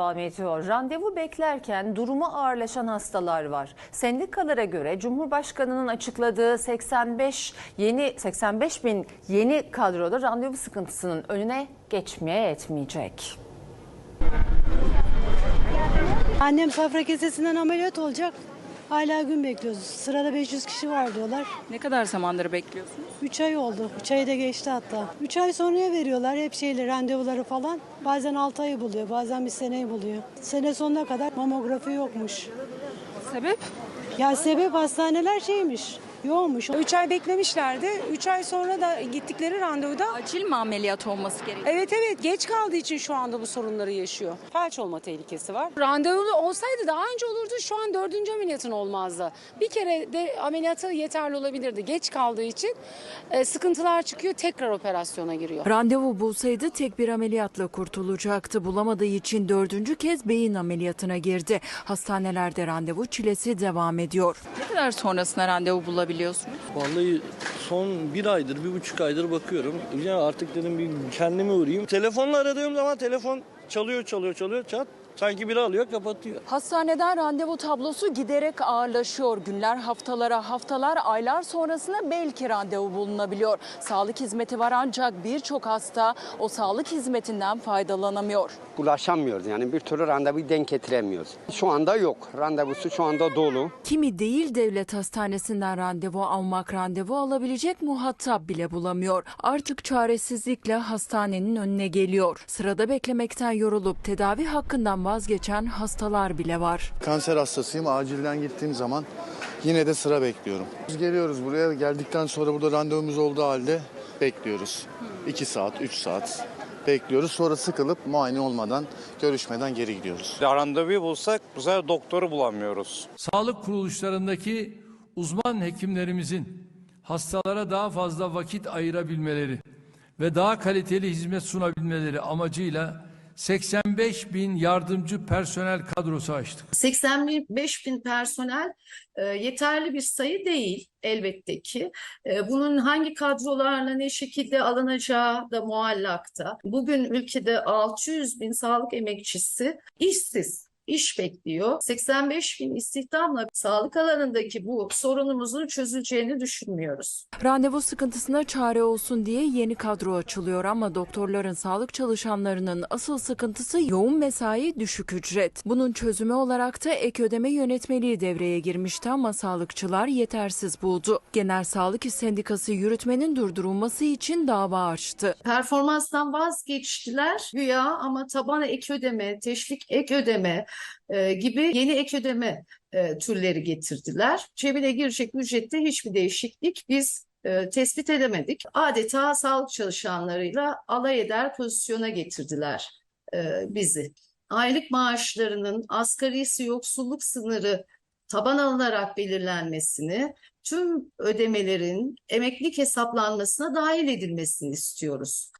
devam ediyor. Randevu beklerken durumu ağırlaşan hastalar var. Sendikalara göre Cumhurbaşkanı'nın açıkladığı 85 yeni 85 bin yeni kadroda randevu sıkıntısının önüne geçmeye yetmeyecek. Annem safra kesesinden ameliyat olacak. Hala gün bekliyoruz. Sırada 500 kişi var diyorlar. Ne kadar zamandır bekliyorsunuz? 3 ay oldu. 3 ayı da geçti hatta. 3 ay sonraya veriyorlar hep şeyle randevuları falan. Bazen 6 ayı buluyor, bazen bir seneyi buluyor. Sene sonuna kadar mamografi yokmuş. Sebep? Ya sebep hastaneler şeymiş, yoğunmuş. 3 ay beklemişlerdi. 3 ay sonra da gittikleri randevuda Acil mi ameliyat olması gerekiyor? evet evet geç kaldığı için şu anda bu sorunları yaşıyor. Felç olma tehlikesi var. Randevulu olsaydı daha önce olurdu. Şu an dördüncü ameliyatın olmazdı. Bir kere de ameliyatı yeterli olabilirdi. Geç kaldığı için e, sıkıntılar çıkıyor. Tekrar operasyona giriyor. Randevu bulsaydı tek bir ameliyatla kurtulacaktı. Bulamadığı için dördüncü kez beyin ameliyatına girdi. Hastanelerde randevu çilesi devam ediyor. Ne kadar sonrasında randevu bulabiliyorsunuz? Vallahi son bir aydır, bir buçuk aydır bakıyorum. Ya artık dedim bir kendime uğrayayım. Telefonla aradığım zaman telefon çalıyor, çalıyor, çalıyor, çat. Sanki biri alıyor, kapatıyor. Hastaneden randevu tablosu giderek ağırlaşıyor. Günler haftalara, haftalar aylar sonrasında belki randevu bulunabiliyor. Sağlık hizmeti var ancak birçok hasta o sağlık hizmetinden faydalanamıyor. ulaşamıyoruz. Yani bir türlü randevu denk getiremiyoruz. Şu anda yok. Randevusu şu anda dolu. Kimi değil devlet hastanesinden randevu almak, randevu alabilecek muhatap bile bulamıyor. Artık çaresizlikle hastanenin önüne geliyor. Sırada beklemekten yorulup tedavi hakkından vazgeçen hastalar bile var. Kanser hastasıyım. Acilden gittiğim zaman yine de sıra bekliyorum. Biz geliyoruz buraya. Geldikten sonra burada randevumuz olduğu halde bekliyoruz. 2 saat, 3 saat bekliyoruz. Sonra sıkılıp muayene olmadan, görüşmeden geri gidiyoruz. Randevu bulsak bu sefer doktoru bulamıyoruz. Sağlık kuruluşlarındaki uzman hekimlerimizin hastalara daha fazla vakit ayırabilmeleri ve daha kaliteli hizmet sunabilmeleri amacıyla 85 bin yardımcı personel kadrosu açtık. 85 bin personel e, yeterli bir sayı değil elbette ki. E, bunun hangi kadrolarla ne şekilde alınacağı da muallakta. Bugün ülkede 600 bin sağlık emekçisi işsiz. İş bekliyor. 85 bin istihdamla sağlık alanındaki bu sorunumuzun çözüleceğini düşünmüyoruz. Randevu sıkıntısına çare olsun diye yeni kadro açılıyor ama doktorların, sağlık çalışanlarının asıl sıkıntısı yoğun mesai, düşük ücret. Bunun çözümü olarak da ek ödeme yönetmeliği devreye girmişti ama sağlıkçılar yetersiz buldu. Genel Sağlık İş Sendikası yürütmenin durdurulması için dava açtı. Performanstan vazgeçtiler güya ama taban ek ödeme, teşvik ek ödeme e, gibi yeni ek ödeme e, türleri getirdiler. Cebine girecek ücrette hiçbir değişiklik biz e, tespit edemedik. Adeta sağlık çalışanlarıyla alay eder pozisyona getirdiler e, bizi. Aylık maaşlarının asgarisi yoksulluk sınırı taban alınarak belirlenmesini, tüm ödemelerin emeklilik hesaplanmasına dahil edilmesini istiyoruz.